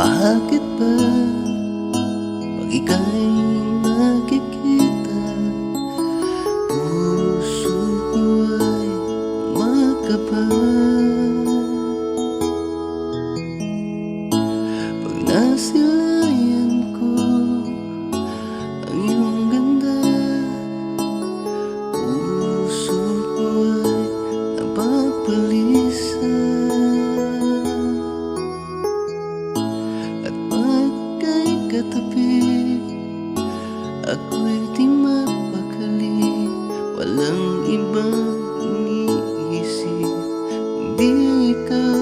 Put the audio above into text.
Bakit ba pag ika'y nakikita Puso ko ay makapal? Pag nasa katabi Ako'y di mapakali. Walang ibang iniisip. Kundi ikaw